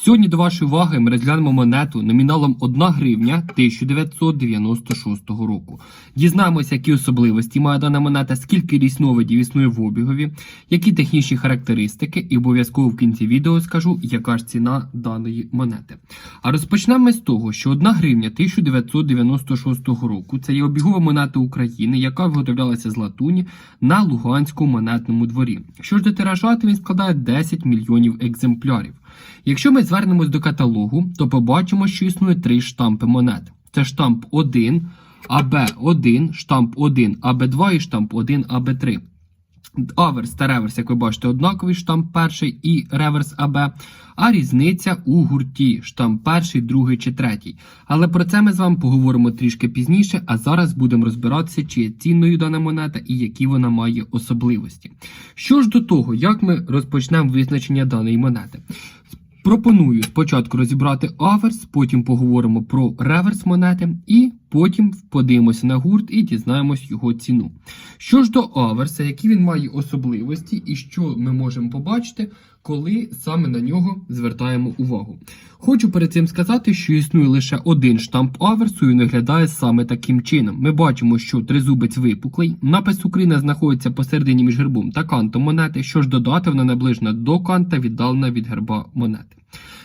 Сьогодні до вашої уваги ми розглянемо монету номіналом 1 гривня 1996 року. Дізнаємося, які особливості має дана монета, скільки різновидів існує в обігові, які технічні характеристики, і обов'язково в кінці відео скажу, яка ж ціна даної монети. А розпочнемо з того, що 1 гривня 1996 року це є обігова монета України, яка виготовлялася з латуні на Луганському монетному дворі. Що ж до тиража, він складає 10 мільйонів екземплярів. Якщо ми звернемось до каталогу, то побачимо, що існує три штампи монет: це штамп 1, АБ1, штамп 1, АБ2 і штамп 1, АБ3. Аверс та реверс, як ви бачите, однаковий штамп перший і реверс АБ, а різниця у гурті штамп перший, другий чи третій. Але про це ми з вами поговоримо трішки пізніше, а зараз будемо розбиратися, чи є цінною дана монета і які вона має особливості. Що ж до того, як ми розпочнемо визначення даної монети? Пропоную спочатку розібрати аверс, потім поговоримо про реверс монети, і потім подивимося на гурт і дізнаємось його ціну. Що ж до аверса, які він має особливості, і що ми можемо побачити, коли саме на нього звертаємо увагу. Хочу перед цим сказати, що існує лише один штамп аверсу і виглядає саме таким чином. Ми бачимо, що тризубець випуклий, напис Україна знаходиться посередині між гербом та кантом монети. Що ж додати, вона наближена до канта, віддалена від герба монети.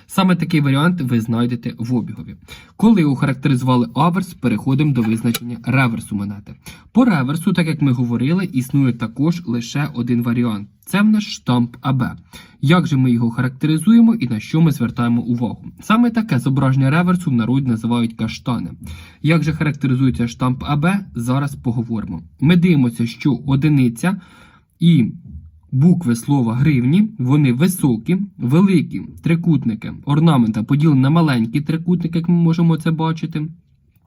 Саме такий варіант ви знайдете в обігові. Коли охарактеризували аверс, переходимо до визначення реверсу монети. По реверсу, так як ми говорили, існує також лише один варіант. Це в нас штамп АБ. Як же ми його характеризуємо і на що ми звертаємо увагу? Саме таке зображення реверсу в народі називають каштани. Як же характеризується штамп АБ, зараз поговоримо. Ми дивимося, що одиниця і Букви слова гривні, вони високі, великі трикутники орнамента поділені на маленькі трикутники, як ми можемо це бачити.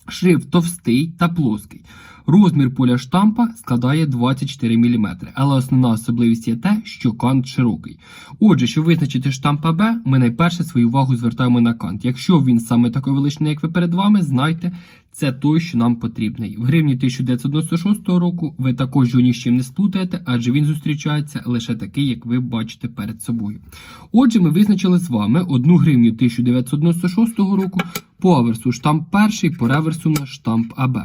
Шрифт товстий та плоский. Розмір поля штампа складає 24 мм, але основна особливість є те, що кант широкий. Отже, щоб визначити штамп АБ, ми найперше свою увагу звертаємо на кант. Якщо він саме такий величний, як ви перед вами, знайте, це той, що нам потрібний. В гривні 1996 року ви також його ні не сплутаєте, адже він зустрічається лише такий, як ви бачите перед собою. Отже, ми визначили з вами 1 гривню 1996 року по аверсу штамп перший, по реверсу на штамп АБ.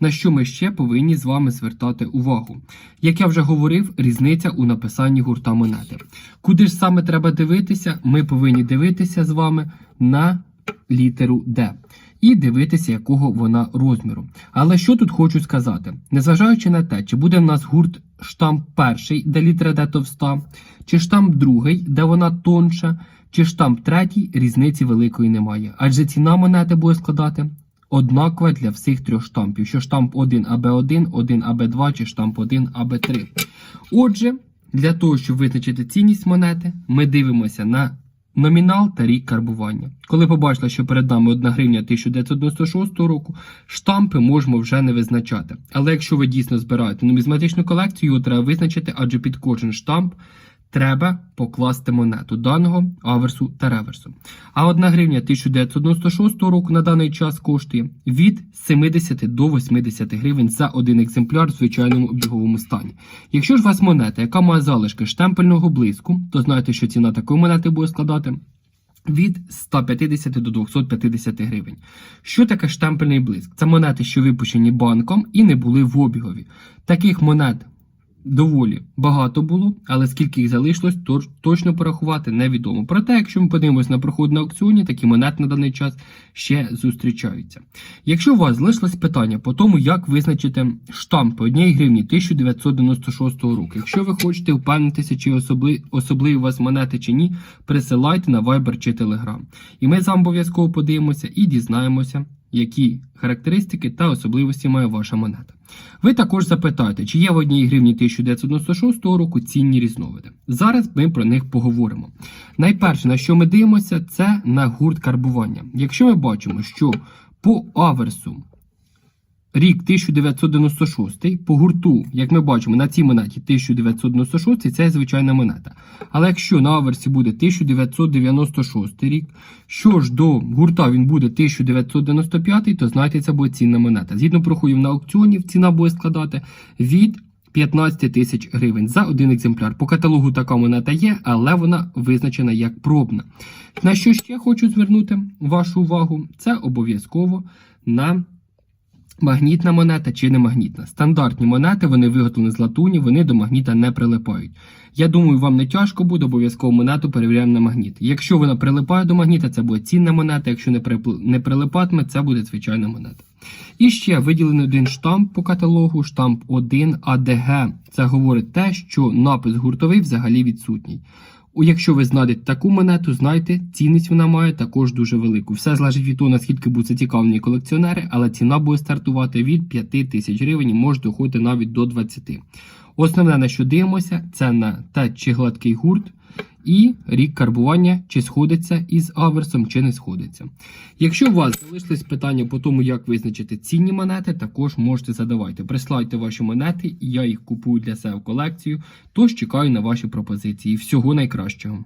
На що ми ще повинні з вами звертати увагу? Як я вже говорив, різниця у написанні гурта монети. Куди ж саме треба дивитися? Ми повинні дивитися з вами на літеру Д. І дивитися, якого вона розміру. Але що тут хочу сказати? Незважаючи на те, чи буде в нас гурт штамп перший, де літера Д товста, чи штамп другий, де вона тонша, чи штамп третій, різниці великої немає. Адже ціна монети буде складати однакова для всіх трьох штампів, що штамп 1 АБ1, 1 АБ2 чи штамп 1 АБ3. Отже, для того, щоб визначити цінність монети, ми дивимося на номінал та рік карбування. Коли побачила, що перед нами 1 гривня 1996 року, штампи можемо вже не визначати. Але якщо ви дійсно збираєте нумізматичну колекцію, його треба визначити, адже під кожен штамп треба покласти монету даного аверсу та реверсу. А 1 гривня 1996 року на даний час коштує від 70 до 80 гривень за один екземпляр в звичайному обіговому стані. Якщо ж у вас монета, яка має залишки штемпельного блиску, то знайте, що ціна такої монети буде складати. Від 150 до 250 гривень. Що таке штемпельний блиск? Це монети, що випущені банком і не були в обігові. Таких монет доволі багато було, але скільки їх залишилось, то точно порахувати невідомо. Проте, якщо ми подивимося на проход на аукціоні, такі монети на даний час ще зустрічаються. Якщо у вас залишилось питання по тому, як визначити штампи 1 гривні 1996 року, якщо ви хочете впевнитися, чи особли, особливі у вас монети чи ні, присилайте на Viber чи Telegram. І ми з вами обов'язково подивимося і дізнаємося які характеристики та особливості має ваша монета. Ви також запитаєте, чи є в одній гривні 1996 року цінні різновиди. Зараз ми про них поговоримо. Найперше, на що ми дивимося, це на гурт карбування. Якщо ми бачимо, що по аверсу рік 1996 по гурту, як ми бачимо, на цій монеті 1996 це звичайна монета. Але якщо на аверсі буде 1996 рік, що ж до гурта він буде 1995, то знаєте, це буде цінна монета. Згідно проходів на аукціонів, ціна буде складати від 15 тисяч гривень за один екземпляр. По каталогу така монета є, але вона визначена як пробна. На що ще хочу звернути вашу увагу? Це обов'язково на магнітна монета чи не магнітна. Стандартні монети, вони виготовлені з латуні, вони до магніта не прилипають. Я думаю, вам не тяжко буде, обов'язково монету перевіряємо на магніт. Якщо вона прилипає до магніта, це буде цінна монета. Якщо не, припл- не прилипатиме, це буде звичайна монета. І ще виділений один штамп по каталогу, штамп 1 АДГ. Це говорить те, що напис гуртовий взагалі відсутній. Якщо ви знайдете таку монету, знайте, цінність вона має також дуже велику. Все залежить від того, наскільки будуть зацікавлені колекціонери, але ціна буде стартувати від 5 тисяч гривень може доходити навіть до 20. Основне, на що дивимося, це на те, чи гладкий гурт, і рік карбування, чи сходиться із аверсом, чи не сходиться. Якщо у вас залишились питання по тому, як визначити цінні монети, також можете задавати. Прислайте ваші монети, і я їх купую для себе в колекцію. Тож чекаю на ваші пропозиції. Всього найкращого.